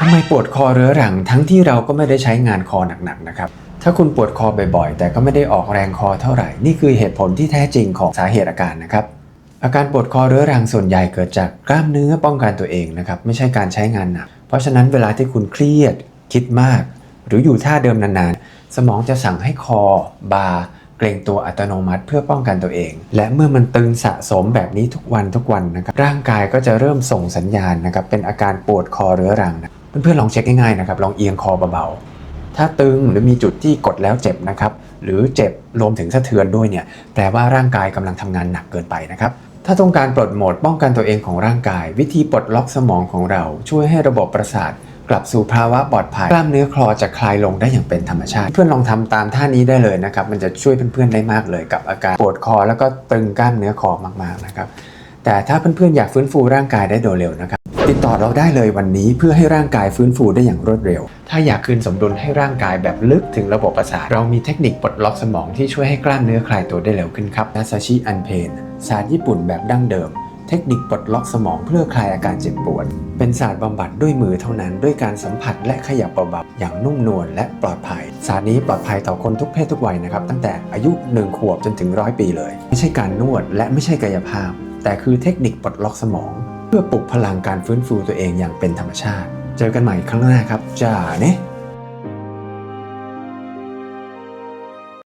ทำไมปวดคอเรื้อรังทั้งที่เราก็ไม่ได้ใช้งานคอหนักๆนะครับ ถ้าคุณปวดคอบ่อยๆ แต่ก็ไม่ได้ออกแรงคอเท่าไหร่ นี่คือเหตุผลที่แท้จริงของสาเหตุอาการนะครับ อาการปวดคอเรื้อรังส่วนใหญ่เกิดจากกล้ามเนื้อป้องกันตัวเองนะครับ ไม่ใช่การใช้งานหนัก เพราะฉะนั้นเวลาที่คุณเครียด คิดมาก หรืออยู่ท่าเดิมนานๆ สมองจะสั่งให้คอ บาเกรงตัวอัตโนมัติเพื่อป้องกันตัวเอง และเมื่อมันตึงสะสมแบบนี้ทุกวันทุกวันนะครับ ร่างกายก็จะเริ่มส่งสัญญาณนะครับ เป็นอาการปวดคอเรื้อรังนะ เพื่อนๆลองเช็คง่ายๆนะครับลองเอียงคอเบาๆถ้าตึงหรือมีจุดที่กดแล้วเจ็บนะครับหรือเจ็บรวมถึงสะเทือนด้วยเนี่ยแปลว่าร่างกายกำลังทำงานหนักเกินไปนะครับถ้าต้องการปลดโหมดป้องกันตัวเองของร่างกาย วิธีปลดล็อกสมองของเรา ช่วยให้ระบบประสาทกลับสู่ภาวะปลอดภัยกล้ามเนื้อคลอจะคลายลงได้อย่างเป็นธรรมชาติ เพื่อนลองทำตามท่านี้ได้เลยนะครับ มันจะช่วยเพื่อนๆได้มากเลยกับอาการปวดคอแล้วก็ตึงกล้ามเนื้อคอมากๆนะครับแต่ถ้าเพื่อนๆอยากฟื้นฟูร่างกายได้โดยเร็วนะครับ ติดต่อเราได้เลยวันนี้เพื่อให้ร่างกายฟื้นฟูได้อย่างรวดเร็ว ถ้าอยากคืนสมดุลให้ร่างกายแบบลึกถึงระบบประสาท เรามีเทคนิคปลดล็อกสมองที่ช่วยให้กล้ามเนื้อคลายตัวได้เร็วขึ้นครับนาซาชิอันเพนศาสตร์ญี่ปุ่นแบบดั้งเดิม เทคนิคปลดล็อกสมองเพื่อคลายอาการเจ็บปวด เป็นศาสตร์บำบัดด้วยมือเท่านั้น ด้วยการสัมผัสและขยับเบาๆอย่างนุ่มนวลและปลอดภัย ศาสตร์นี้ปลอดภัยต่อคนทุกเพศทุกวัยนะครับตั้งแต่อายุ1ขวบจนถึงร้อยปีเลย ไม่ใช่การนวดและไม่ใช่กายภาพ แต่คือเทคนิคปลดล็อกสมอง เพื่อปลุกพลังการฟื้นฟูตัวเองอย่างเป็นธรรมชาติ เจอกันใหม่ครั้งหน้าครับจ้าเนี่ย